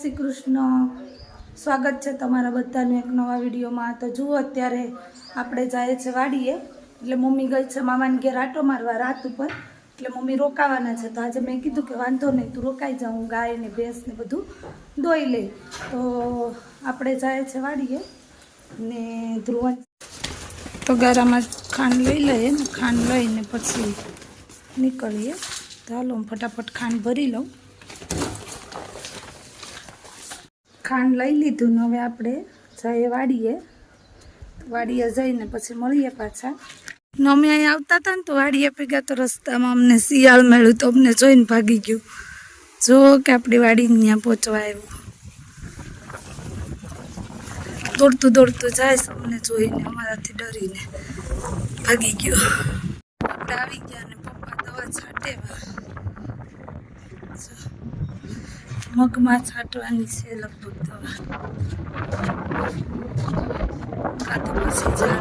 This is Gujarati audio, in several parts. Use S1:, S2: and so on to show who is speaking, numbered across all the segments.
S1: શ્રી કૃષ્ણ. સ્વાગત છે તમારા બધાનું એક નવા વિડીયોમાં. તો જુઓ અત્યારે આપણે જાય છે વાડીએ. એટલે મમ્મી ગઈ છે મામાને ઘેર આટો મારવા રાત ઉપર. એટલે મમ્મી રોકાવાના છે. તો આજે મેં કીધું કે વાંધો નહીં, તું રોકાઈ જાઉં ગાય ને ભેંસ ને બધું દોઈ લઈ. તો આપણે જાય છે વાડીએ ને ધ્રુવન તો ગારામાં ખાંડ લઈ લઈએ ને ખાંડ લઈને પછી નીકળીએ. હાલો હું ફટાફટ ખાંડ ભરી લઉં. ખાંડ લઈ લીધું ને હવે આપણે જઈએ વાડીએ વાડીએ જઈને પછી મળીએ પાછા. ને અમે અહીંયા આવતા હતા ને તો વાડીએ ભેગા તો રસ્તામાં અમને શિયાળ મળ્યું તો અમને જોઈને ભાગી ગયું. જો કે આપણી વાડી ત્યાં પહોંચવા આવ્યું. દોડતું દોડતું જાય અમને જોઈને, અમારાથી ડરીને ભાગી ગયો. આપણે આવી ગયા ને પપ્પા દવા છાંટેવા. મગમાં છાંટવાની છે લગભગ દવા કાં તો પછી દવા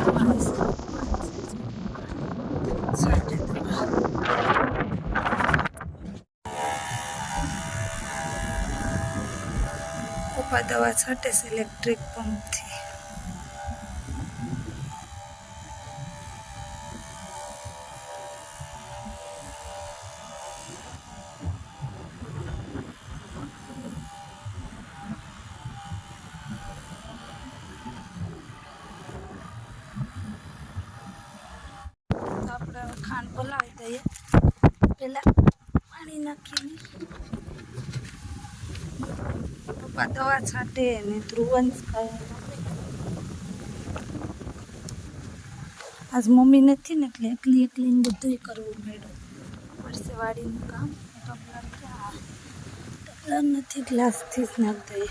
S1: પપ્પા દવા છાંટે છે ઇલેક્ટ્રિક પંપથી પપ્પા દવા છાંટે અને ધ્રુવંશ આજ મમ્મી નથી ને એટલે એકલી એકલી બધું કરવું પડ્યું પડશે વાડીનું કામ ટપલા ટપલા નથી, ગ્લાસથી જ નાખ દઈએ.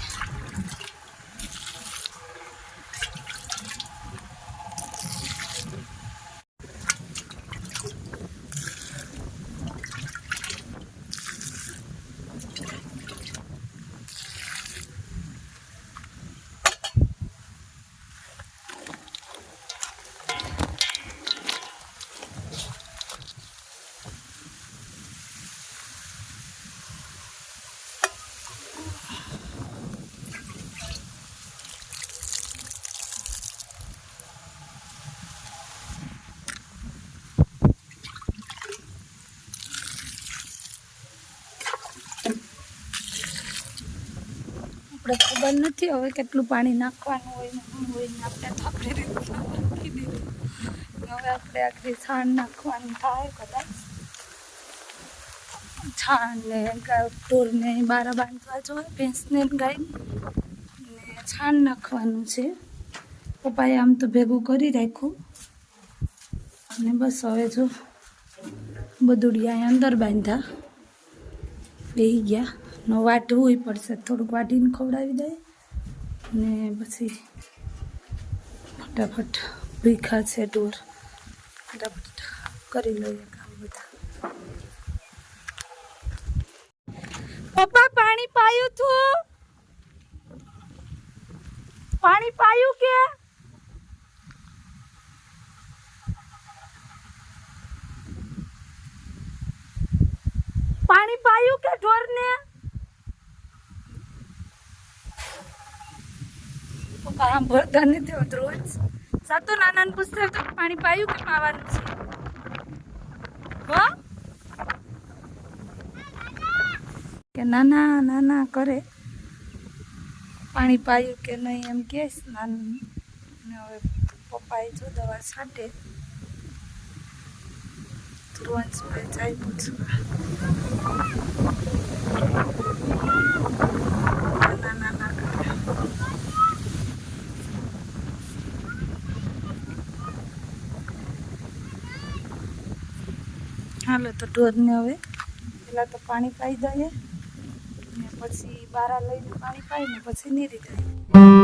S1: આપણે ખબર નથી હવે કેટલું પાણી નાખવાનું હોય ને શું હોય ને આપણે તો આપણી નાખી દીધું. હવે આપણે આખરી છાણ નાખવાનું થાય કદાચ. છાણ ને ઢોરને બારા બાંધવા જોઈએ ભેંસને ગાય ને. છાણ નાખવાનું છે. પપ્પાએ આમ તો ભેગું કરી રાખ્યું. અને બસ હવે જો બધુડિયા અંદર બાંધ્યા. બેહી ગયા. નો વાટવું પડશે. થોડુંક વાટીને ખવડાવી દઈએ. ને પછી ફટાફટ ભીખા છે ઢોર. ફટાફટ કરી લઈએ કામ બધા. પપ્પા, પાણી પાયું તું? પાણી પાયું કે? પાણી પાયું કે ઢોરને? પપ્પા આમ ભરતા નથી હોત રોજ સાતો નાનાને પૂછતા હોય તો પાણી પાયું કે પાવાનું છે હો કે નાના નાના કરે પાણી પાયું કે નહીં એમ કહેશ નાનું ને હવે પપ્પાએ જો દવા છાંટે ધ્રુવંશભાઈ જાય પૂછવા હાલો તો ઢોરને હવે. પહેલાં તો પાણી પાઈ દઈએ. ને પછી બારા લઈને પાણી પાઈને પછી નીરી દઈએ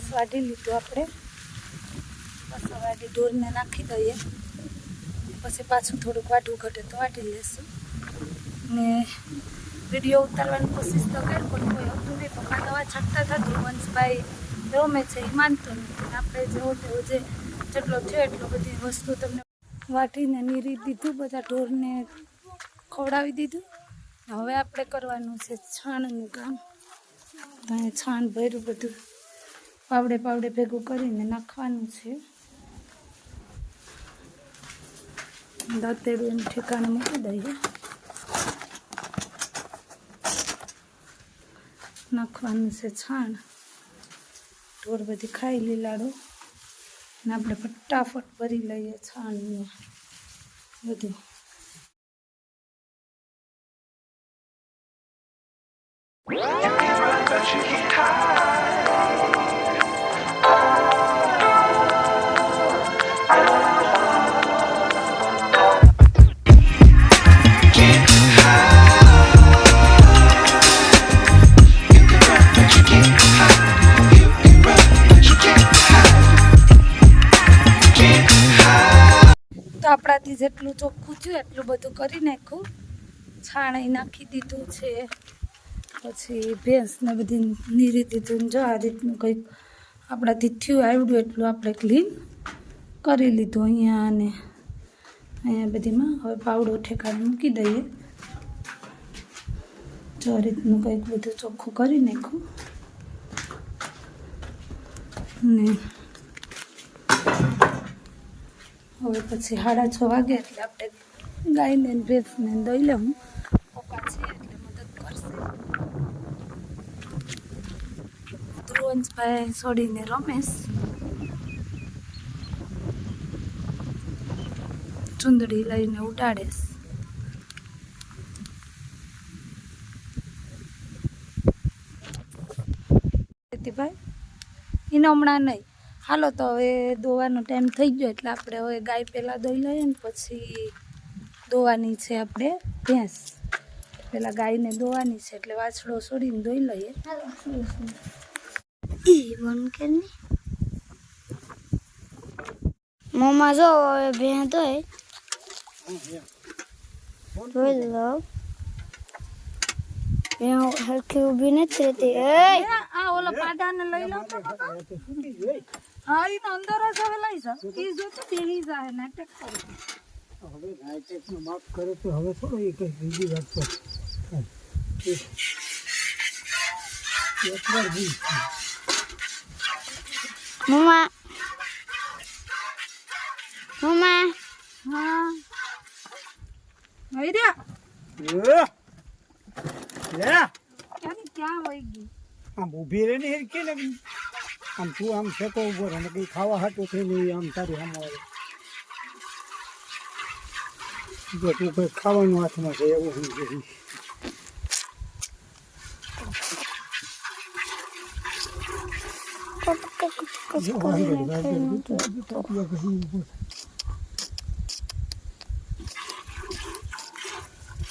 S1: વાટી લીધું આપણે. બસ વાઢી ઢોરને નાખી દઈએ. પછી પાછું થોડુંક વાઢવું ઘટે તો વાટી લેશું. ને વીડિયો ઉતારવાની કોશિશ તો કરી, પણ કોઈ હતું નહીં. પપ્પા દવા છાંટતા હતા, ધ્રુવંશભાઈ રમે છે, એ માનતો નથી. આપણે જેવો તેવો જે જેટલો થયો એટલો બધી વસ્તુ તમને વાટીને નીરી દીધું, બધા ઢોરને ખવડાવી દીધું. હવે આપણે કરવાનું છે છાણનું કામ. તો છાણ ભર્યું બધું. પાવડે પાવડે ભેગું કરીને નાખવાનું છે. દાંતેડું એમ ઠેકાણે મૂકી દઈએ. નાખવાનું છે છાણ. ઢોર બધી ખાઈ લીલાડો ને આપણે ફટાફટ ભરી લઈએ છાણને. બધું. તો આપણાથી જેટલું ચોખ્ખું થયું, એટલું બધું કરી નાખ્યું. છાણી નાખી દીધું છે. પછી ભેંસને બધી નીરી દીધું. જો આ રીતનું કંઈક આપણાથી થયું, આવડ્યું એટલું આપણે ક્લીન કરી લીધું અહીંયા અને અહીંયા બધીમાં. હવે પાવડો ઠેકાણે મૂકી દઈએ. જો આ રીતનું કંઈક બધું ચોખ્ખું કરી નાખ્યું. ને હવે પછી સાડા છ વાગે એટલે આપણે ગાયને ભેંસને દઈ લઉં પપ્પા છે એટલે મદદ કરશે. ધ્રુવંશભાઈ છોડીને રમેશ. ચુંદડી લઈને ઉડાડેશ ભાઈ એને હમણાં નહીં. હાલો તો હવે દોવાનો ટાઈમ થઈ ગયો એટલે આપણે હવે ગાય પહેલાં દોઈ લઈએ ને પછી દોવાની છે આપણે ભેંસ. પહેલાં ગાયને દોવાની છે એટલે વાછડો છોડીને દોઈ લઈએ.
S2: મોમાં જો હવે ભેં ધોય ધોઈ લો. ભેં હરખી ઊભી નથી રહેતી.
S1: આ ઓલા પાડાને લઈ લો. હા એને અંદર જ હવે લઈ જાઓ એ જો તો બેહી જાય નાટક કરે
S3: હવે નાઈટેક નો માફ કરે તો હવે થોડો એ કઈ બીજી વાત તો એકવાર જી
S2: મમ્મા. મમ્મા.
S1: હા. વઈ રહ્યા
S3: લે.
S1: ક્યાં વઈ ગઈ?
S3: આમ ઊભી રહીને હેરકી ને આમ તું આમ શેકો ઊભો રહે કંઈ ખાવા હાટું થઈ નહીં આમ તારી આમ આવે જો તું કંઈ ખાવાનું હાથમાં છે એવું હું ઈ. જો વાંધો નહીં, વાંધો નહીં. તું આ ટોપિયા ઘસી ઊભો થા.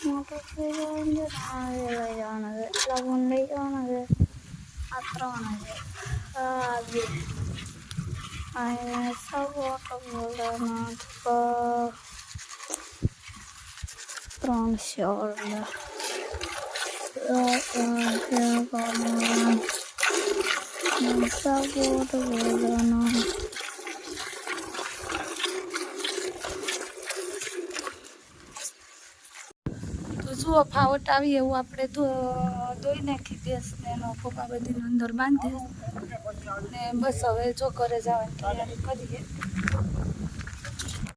S2: મોટો થઈ જાય લઈ જવાના છે લઈ જવાના છે આ ત્રણ છે આ બે અહીંયા સબ ઓટો
S1: જુઓ ફાવટ આવી એવું આપણે ધોઈ નાખી ગેસને એનો ફોપા બધીને અંદર બાંધીએ ને બસ હવે જો ઘરે જવાની તૈયારી કરીએ.